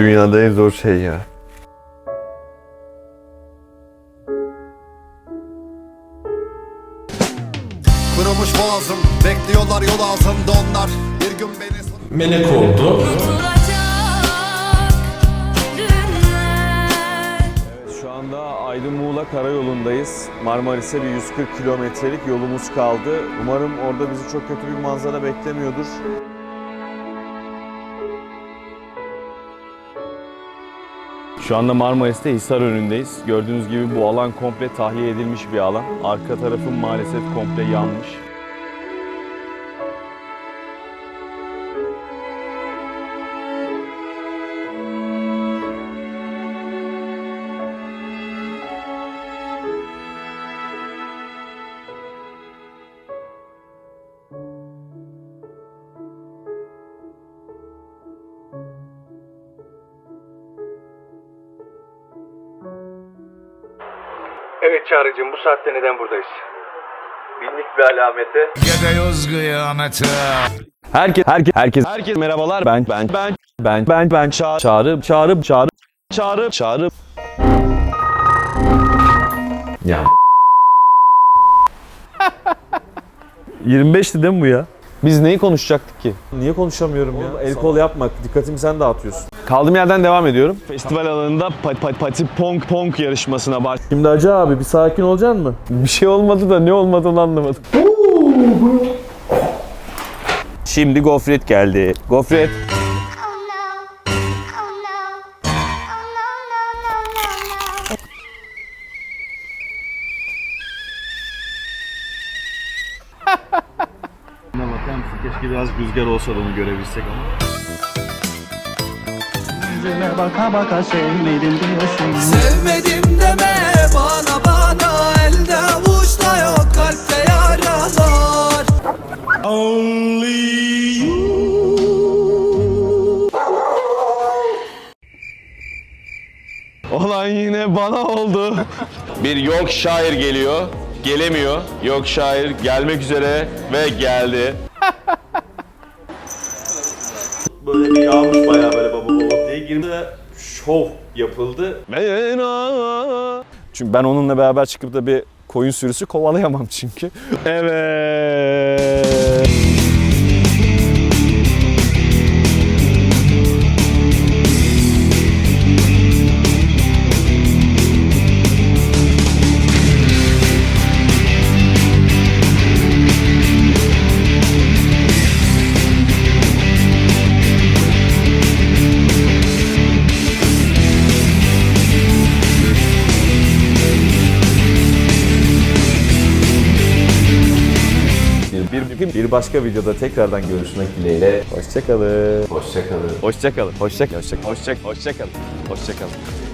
Dünyada en zor şey ya. Kırılmış boğazım Bekliyorlar yol altında onlar Bir gün beni Melek oldu. Şu anda Aydın Muğla Karayolu'ndayız. Marmaris'e bir 140 kilometrelik yolumuz kaldı. Umarım orada bizi çok kötü bir manzara beklemiyordur. Şu anda Marmaris'te Hisar önündeyiz. Gördüğünüz gibi bu alan komple tahliye edilmiş bir alan. Arka tarafım maalesef komple yanmış. Evet Çağrı'cığım bu saatte neden buradayız? Binlik bir alamete. Gidiyoruz kıyamete Herkes herkes herkes herkes merhabalar. Ben ben ben ben ben ben ça çağrı çağrı çağrı çağrı çağrı. Ya. 25'ti değil mi bu ya? Biz neyi konuşacaktık ki? Niye konuşamıyorum ya? El kol yapmak. Dikkatimi sen dağıtıyorsun. Kaldığım yerden devam ediyorum. Festival alanında pat, pat, pati pong pong yarışmasına baş. Şimdi Hacı abi bir sakin olacaksın mı? Bir şey olmadı da ne olmadığını anlamadım. Şimdi gofret geldi. Gofret. Keşke biraz rüzgar olsa da onu görebilsek ama. Baka baka sevmedim diyorsun Sevmedim deme bana bana Elde avuçta yok kalpte yaralar Olan yine bana oldu. Bir yok şair geliyor. Gelemiyor. Yok şair gelmek üzere ve geldi. Böyle bir yağmış bayağı böyle baba baba diye girdi. Şov yapıldı. Çünkü ben onunla beraber çıkıp da bir koyun sürüsü kovalayamam çünkü. Evet. Bir, bir, başka videoda tekrardan görüşmek dileğiyle. Hoşçakalın. Hoşçakalın. Hoşçakalın. Hoşçakalın. Hoşçakalın. Hoşçakalın. Hoşçakalın.